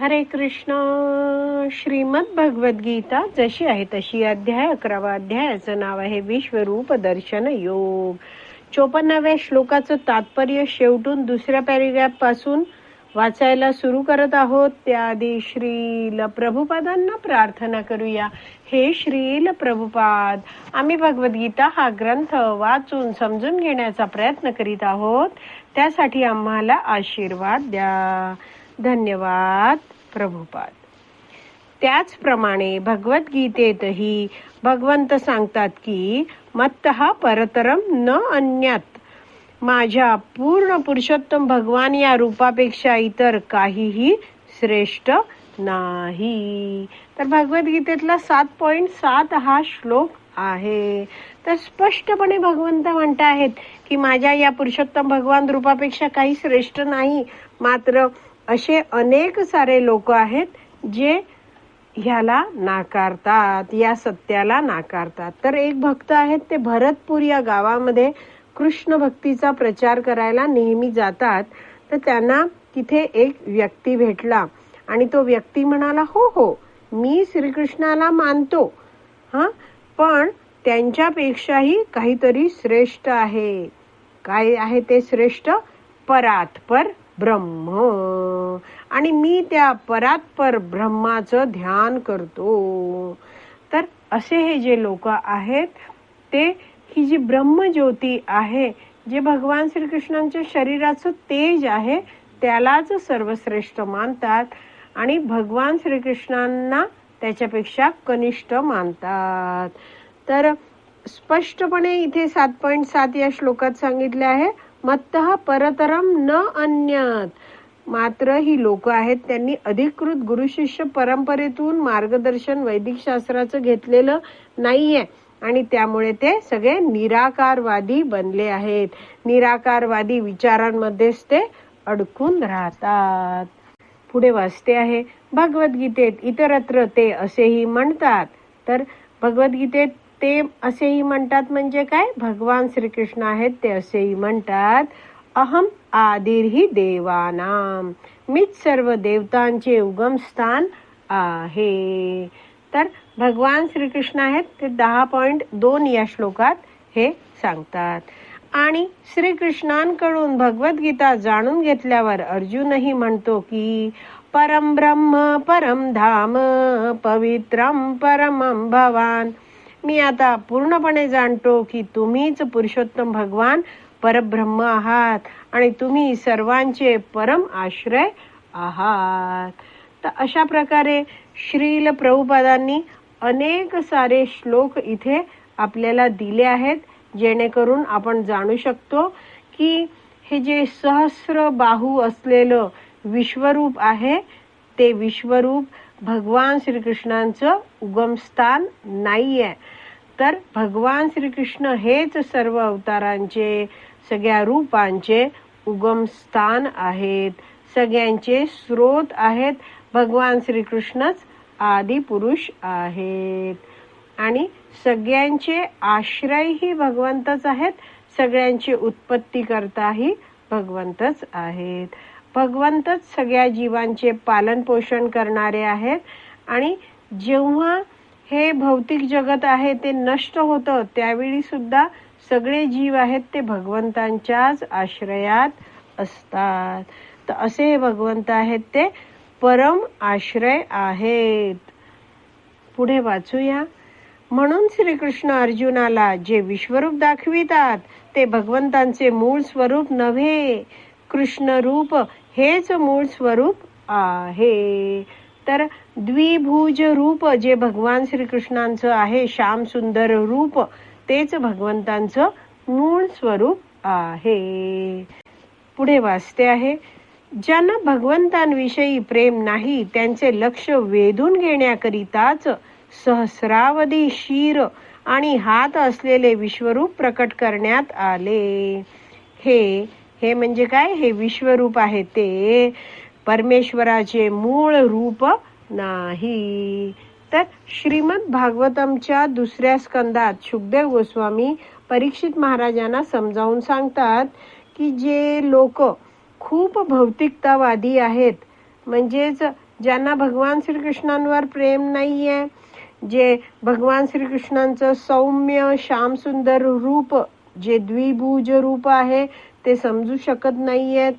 हरे कृष्ण. श्रीमद भगवद्गीता जशी आहे तशी अध्याय अकरावा अध्यायाचं नाव आहे विश्वरूप दर्शन योग. चोपन्नाव्या श्लोकाचं तात्पर्य शेवटून दुसऱ्या पॅरेग्राफपासून वाचायला सुरू करत आहोत. त्याआधी श्रील प्रभुपादांना प्रार्थना करूया. हे श्रील प्रभुपाद आम्ही भगवद्गीता हा ग्रंथ वाचून समजून घेण्याचा प्रयत्न करीत आहोत. त्यासाठी आम्हाला आशीर्वाद द्या. धन्यवाद प्रभुपाद. त्याचप्रमाणे भगवद्गीतेतही भगवंत सांगतात की मत्त परतरम न अन्यात. माझ्या पूर्ण पुरुषोत्तम भगवान या रूपापेक्षा इतर काहीही श्रेष्ठ नाही. तर भगवद्गीतेतला सात पॉइंट सात हा श्लोक आहे. तर स्पष्टपणे भगवंत म्हणत आहेत की माझ्या या पुरुषोत्तम भगवान रूपापेक्षा काही श्रेष्ठ नाही. मात्र असे अनेक सारे लोक आहेत जे ह्याला नाकारतात या सत्याला नाकारतात. तर एक भक्त आहेत ते भरतपूर या गावामध्ये कृष्ण भक्तीचा प्रचार करायला नेहमी जातात. तर त्यांना तिथे एक व्यक्ती भेटला आणि तो व्यक्ती म्हणाला हो हो मी श्रीकृष्णाला मानतो. हा पण त्यांच्यापेक्षाही काहीतरी श्रेष्ठ आहे. काय आहे ते श्रेष्ठ? परात पर ब्रह्म. आणि मी त्या परात्पर ब्रह्माचं ध्यान करतो. तर असे हे जे लोक आहेत ते ही जी ब्रह्मज्योती आहे जे भगवान श्रीकृष्णांच्या शरीराचं तेज आहे त्यालाच सर्वश्रेष्ठ मानतात आणि भगवान श्रीकृष्णांना त्याच्यापेक्षा कनिष्ठ मानतात. तर स्पष्टपणे इथे सात पॉईंट सात या श्लोकात सांगितले आहे मत्त परतरम न अन्यात. मात्र ही लोक आहेत त्यांनी अधिकृत गुरुशिष्य परंपरेतून मार्गदर्शन वैदिक शास्त्राचं घेतलेलं नाहीये. आणि त्यामुळे ते सगळे निराकारवादी बनले आहेत. निराकारवादी विचारांमध्येच ते अडकून राहतात. पुढे वाचते आहे भगवद्गीतेत इतरत्र ते असेही म्हणतात. तर भगवद्गीतेत ते असेही म्हणतात म्हणजे काय? भगवान श्रीकृष्ण आहेत ते असेही म्हणतात अहम आदिरही देवानाम मीच सर्व देवतांचे उगमस्थान आहे. तर भगवान श्रीकृष्ण आहेत ते दहा पॉइंट दोन या श्लोकात हे सांगतात. आणि श्रीकृष्णांकडून भगवद्गीता जाणून घेतल्यावर अर्जुनही म्हणतो की परम ब्रह्म परम धाम पवित्रम परमम भवान मी आता पूर्णपणे जाणतो की तुम्हीच पुरुषोत्तम भगवान परब्रह्म आहात आणि तुम्ही सर्वांचे परम आश्रय आहात. तर अशा प्रकारे श्रील प्रभुपादांनी अनेक सारे श्लोक इथे आपल्याला दिले आहेत जेणेकरून आपण जाणू शकतो की हे जे सहस्र बाहू असलेलं विश्वरूप आहे ते विश्वरूप भगवान श्रीकृष्णांचं उगमस्थान नाही आहे तर भगवान श्रीकृष्ण हेच सर्व अवतारांचे सगळ्या रूपांचे उगमस्थान आहेत. सगळ्यांचे स्रोत आहेत. भगवान श्रीकृष्णच आदिपुरुष आहेत. आणि सगळ्यांचे आश्रयही भगवंतच आहेत. सगळ्यांची उत्पत्ती करताही भगवंतच आहेत. भगवंतच सगळ्या जीवांचे पालन पोषण करणारे आहेत. आणि जेव्हा हे भौतिक जगत आहे ते नष्ट होतं. त्यावेळी सुद्धा सगळे जीव आहेत ते भगवंतांच्याच आश्रयात असतात. तर असे हे भगवंत आहेत ते परम आश्रय आहेत. पुढे वाचूया. म्हणून श्रीकृष्ण अर्जुनाला जे विश्वरूप दाखवितात ते भगवंतांचे मूळ स्वरूप नव्हे. कृष्ण रूप हेच मूळ स्वरूप आहे. तर द्विभुज रूप जे भगवान श्रीकृष्णांचं आहे श्याम सुंदर रूप तेच भगवंतांचं मूळ स्वरूप आहे. पुढे वाचते आहे ज्यांना भगवंतांविषयी प्रेम नाही त्यांचे लक्ष वेधून घेण्याकरिताच सहस्रावधी शिर आणि हात असलेले विश्वरूप प्रकट करण्यात आले. हे हे म्हणजे काय? हे विश्वरूप आहे ते. परमेश्वराचे मूळ रूप नाही. तर श्रीमद भागवतमच्या दुसऱ्या स्कंदात सुखदेव गोस्वामी परीक्षित महाराजांना समजावून सांगतात की जे लोक खूप भौतिकतावादी आहेत म्हणजेच ज्यांना भगवान श्रीकृष्णांवर प्रेम नाही आहे जे भगवान श्रीकृष्णांचं सौम्य श्यामसुंदर रूप जे द्विभुज रूप आहे ते समजू शकत नाही आहेत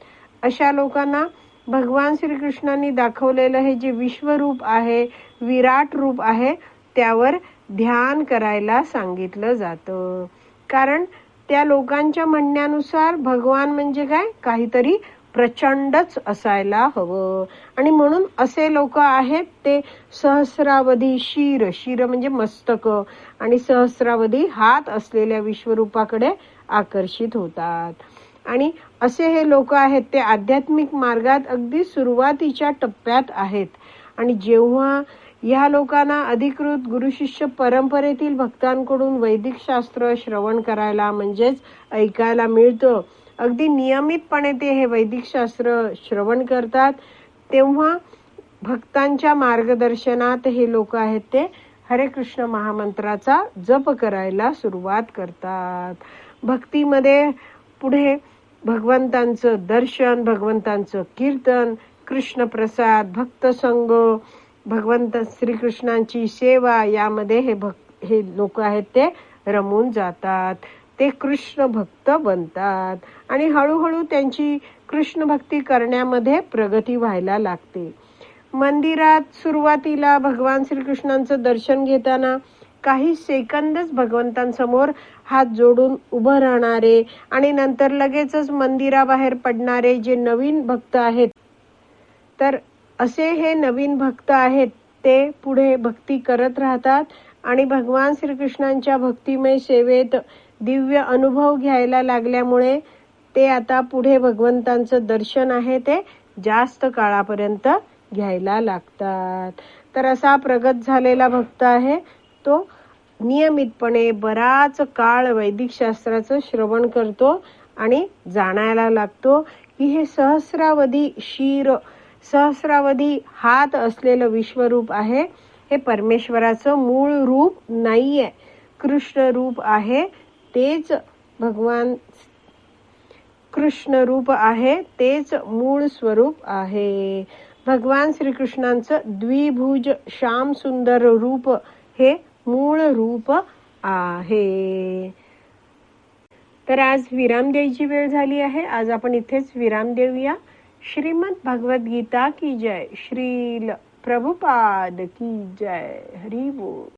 अशा लोकांना भगवान श्रीकृष्णांनी दाखवलेलं हे जे विश्वरूप आहे विराट रूप आहे त्यावर ध्यान करायला सांगितलं जातं. कारण त्या लोकांच्या म्हणण्यानुसार भगवान म्हणजे काय? काहीतरी प्रचंडच असायला हवं. आणि म्हणून असे लोक आहेत ते सहस्रावधी शिर शिर म्हणजे मस्तक. आणि सहस्रावधी हात असलेल्या विश्वरूपाकडे आकर्षित होतात. आणि असे हे लोक आहेत ते आध्यात्मिक मार्गात अगदी सुरुवातीच्या टप्प्यात आहेत. आणि जेव्हा ह्या लोकांना अधिकृत गुरुशिष्य परंपरेतील भक्तांकडून वैदिक शास्त्र श्रवण करायला म्हणजेच ऐकायला मिळतं अगदी नियमितपणे ते हे वैदिक शास्त्र श्रवण करतात तेव्हा भक्तांच्या मार्गदर्शनात हे लोक आहेत ते हरे कृष्ण महामंत्राचा जप करायला सुरुवात करतात. भक्तीमध्ये पुढे भगवंतांचं दर्शन भगवंतांचं कीर्तन कृष्ण प्रसाद भक्त संग भगवंत श्रीकृष्णांची सेवा यामध्ये हे भक्त हे लोक आहेत ते रमून जातात. ते कृष्ण भक्त बनतात. आणि हळूहळू त्यांची कृष्ण भक्ती करण्यामध्ये प्रगती व्हायला लागते. मंदिरात सुरुवातीला भगवान श्रीकृष्णांचं दर्शन घेताना काही सेकंदच भगवंतांसमोर हात जोडून उभं राहणारे आणि नंतर लगेचच मंदिराबाहेर पडणारे जे नवीन भक्त आहेत. तर असे हे नवीन भक्त आहेत ते पुढे भक्ती करत राहतात आणि भगवान श्रीकृष्णांच्या भक्तिमय सेवेत दिव्य अनुभव घ्यायला लागल्यामुळे ते आता पुढे भगवंतांचं दर्शन आहे ते जास्त काळापर्यंत घ्यायला लागतात. तर असा प्रगत झालेला भक्त आहे तो नियमितपणे बराच काळ वैदिक शास्त्राचं श्रवण करतो आणि जाणायला लागतो की हे सहस्रावधी शिर सहस्रावधी हात असलेलं विश्वरूप आहे. हे परमेश्वराचं मूळ रूप नाहीये. कृष्ण रूप आहे. तेच भगवान कृष्ण रूप आहे. तेच मूळ स्वरूप आहे. भगवान श्रीकृष्णांचं द्विभुज श्याम सुंदर रूप हे मूळ रूप आहे. तर आज विराम द्यायची वेळ झाली आहे. आज आपण इथेच विराम देऊया. श्रीमद भगवत गीता की जय? श्रील प्रभुपाद की जय? हरी बोल.